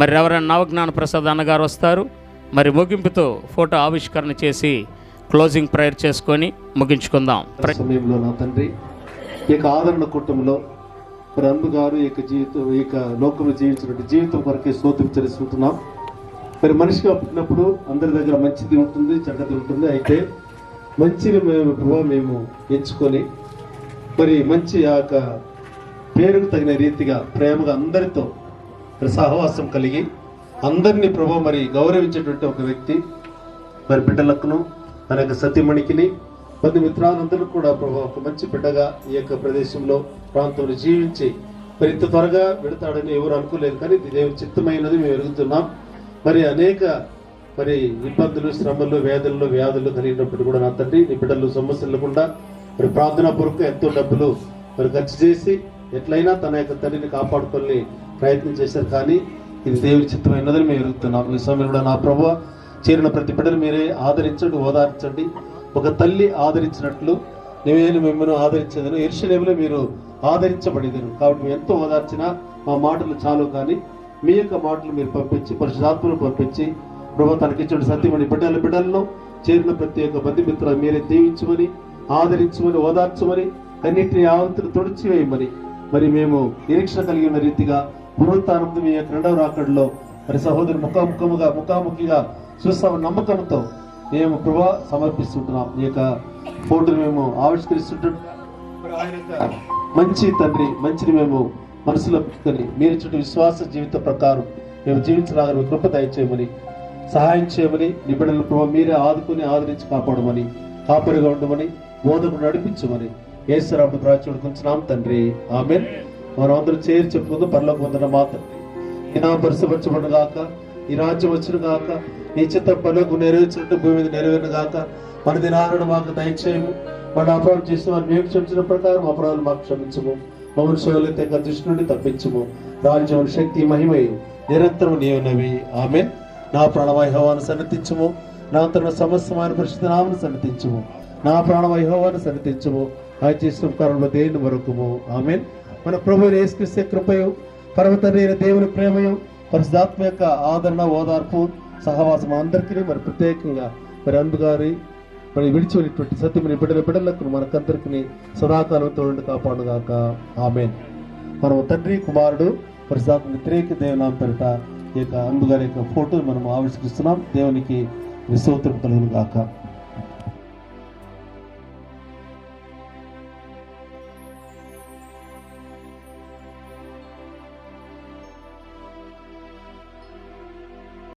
మరి ఎవరైనా నవజ్ఞాన ప్రసాద్ అన్నగారు వస్తారు. మరి ముగింపుతో ఫోటో ఆవిష్కరణ చేసి క్లోజింగ్ ప్రేయర్ చేసుకొని ముగించుకుందాం. సమయంలో నా తండ్రి ఈ యొక్క ఆదరణ కుటుంబంలో మరి అన్ను ఈ యొక్క జీవితం ఈ యొక్క లోకంలో జీవించినటువంటి జీవితం వరకే స్తోత్రం తెలుసుకుంటున్నాం మరి మనిషిగా పుట్టినప్పుడు అందరి దగ్గర మంచిది ఉంటుంది చెడ్డది ఉంటుంది. అయితే మంచిని మేము ప్రభావ మేము ఎంచుకొని మరి మంచి ఆ యొక్క పేరుకు తగిన రీతిగా ప్రేమగా అందరితో సహవాసం కలిగి అందరినీ ప్రభు మరి గౌరవించేటువంటి ఒక వ్యక్తి మరి బిడ్డలకును తన యొక్క సతీమణికిని బంధుమిత్రాలందరూ కూడా ప్రభావ ఒక మంచి బిడ్డగా ఈ యొక్క ప్రదేశంలో ప్రాంతంలో జీవించి మరి ఇంత త్వరగా పెడతాడని ఎవరు అనుకోలేదు కానీ దేవుని చిత్తమైనది మేము ఎరుగుతున్నాం. మరి అనేక మరి ఇబ్బందులు శ్రమలు వేదనలు వ్యాధులు కలిగినప్పుడు కూడా నా తండ్రి నీ బిడ్డలు సమస్యలు లేకుండా మరి ప్రార్థనా పూర్వక ఎంతో డబ్బులు మరి ఖర్చు చేసి ఎట్లయినా తన యొక్క తండ్రిని కాపాడుకొని ప్రయత్నం చేశారు కానీ ఇది దేవుని అయినదని మేము ఎరుగుతున్నాం. ఈ సమయంలో కూడా నా ప్రభు చేరిన ప్రతి బిడ్డను మీరే ఆదరించండి ఓదార్చండి. ఒక తల్లి ఆదరించినట్లు నేను మిమ్మల్ని ఆదరించేదను. ఎరుషలేములో మీరు ఆదరించబడేదను. కాబట్టి మేము ఎంతో ఓదార్చినా మా మాటలు చాలు కానీ మీ యొక్క మాటలు మీరు పంపించి పరిశుధాత్మను పంపించి ప్రభు తనకిచ్చిన సత్యమని బిడ్డల బిడ్డల్లో చేరిన ప్రతి ఒక్క బంధుమిత్రులు మీరే దీవించమని ఆదరించమని ఓదార్చమని అన్నింటినీ ఆవంతులు తుడిచివేయమని. మరి మేము నిరీక్షణ కలిగిన రీతిగా పునరుత్థానంతో మీ యొక్క రెండవ రాకడలో మరి సహోదరు ముఖాముఖముగా ముఖాముఖిగా చూస్తాము నమ్మకంతో మేము ప్రభా సమర్పిస్తుంటున్నాం. ఈ యొక్క ఫోటోను మేము ఆవిష్కరిస్తుంటున్నాం. మంచి తండ్రి మంచిని మేము మనసులో పెట్టుకొని మీరు చుట్టూ విశ్వాస జీవిత ప్రకారం మేము జీవించడానికి కృప దయచేయమని సహాయం చేయమని నిబిడలు ప్రభు మీరే ఆదుకుని ఆదరించి కాపాడమని కాపరిగా ఉండమని బోధకు నడిపించమని ఏశ్వరాబు ప్రాచుడు కొంచెం తండ్రి. ఆమె వారందరూ అందరూ చేరి చెప్పుకుందాం పరలోకి మాత్రం మా తండ్రి ఈ గాక ఈ రాజ్యం వచ్చిన గాక నీ చిత్త పనులకు నెరవేర్చినట్టు భూమి మీద నెరవేరిన గాక మన దినాలను మాకు దయచేయము. మన అపరాధం చేసిన వారు మేము క్షమించిన ప్రకారం అపరాధాలు మాకు క్షమించము. మమ్మల్ని శోధులు దృష్టి నుండి తప్పించము. రాజ్యం శక్తి మహిమయు నిరంతరం నీవునవి ఆమె నా ప్రాణవైహవాన్ని సన్నతించము. నా తన సమస్తమైన పరిస్థితి నామను సన్నతించము. నా ప్రాణవైభవాన్ని సన్నతించము. ఆయన చేసిన కారణంలో దేని వరకుము ఆమె మన ప్రభు యేసుక్రీస్తు కృపయు పర్వతని దేవుని ప్రేమయు పరిశుధాత్మ యొక్క ఆదరణ ఓదార్పు సహవాసం అందరికీ మరి ప్రత్యేకంగా మరి అందుగారి మరి విడిచిపెట్టినటువంటి సత్యమని బిడ్డల బిడ్డలకు మనకందరికీ సదాకాలంతో ఉండి కాపాడుగాక. ఆమెన్. మనం తండ్రి కుమారుడు పరిశుధాత్మ వ్యతిరేక దేవునాం పేరిట ఈ యొక్క అందుగారి యొక్క ఫోటో మనం ఆవిష్కరిస్తున్నాం. దేవునికి విశ్వోత్తరం గాక